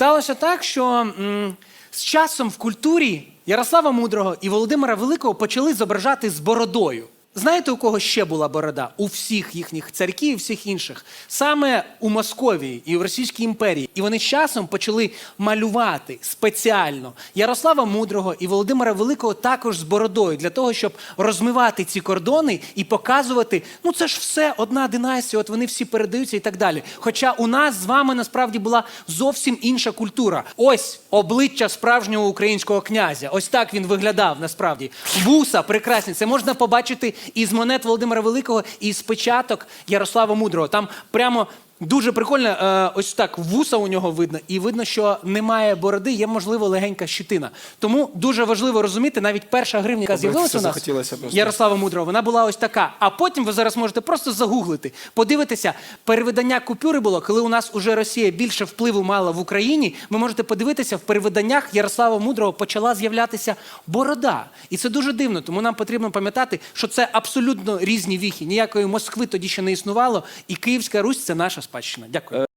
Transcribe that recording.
Сталося так, що з часом в культурі Ярослава Мудрого і Володимира Великого почали зображати з бородою. Знаєте, у кого ще була борода? У всіх їхніх царьків і всіх інших. Саме у Московії і в Російській імперії. І вони часом почали малювати спеціально Ярослава Мудрого і Володимира Великого також з бородою для того, щоб розмивати ці кордони і показувати, ну це ж все одна династія, от вони всі передаються і так далі. Хоча у нас з вами насправді була зовсім інша культура. Ось обличчя справжнього українського князя. Ось так він виглядав насправді. Вуса прекрасні. Це можна побачити із монет Володимира Великого і з печаток Ярослава Мудрого. Там прямо. Дуже прикольно, е, ось так вуса у нього видно, і видно, що немає бороди, є можливо легенька щитина. Тому дуже важливо розуміти, навіть перша гривня, яка з'явилася у нас. Ярослава Мудрого, вона була ось така. А потім ви зараз можете просто загуглити, подивитися. Перевидання купюри було, коли у нас уже Росія більше впливу мала в Україні. Ви можете подивитися, в перевиданнях Ярослава Мудрого почала з'являтися борода. І це дуже дивно. Тому нам потрібно пам'ятати, що це абсолютно різні віхи. Ніякої Москви тоді ще не існувало, і Київська Русь це наша спадщина. Дякую.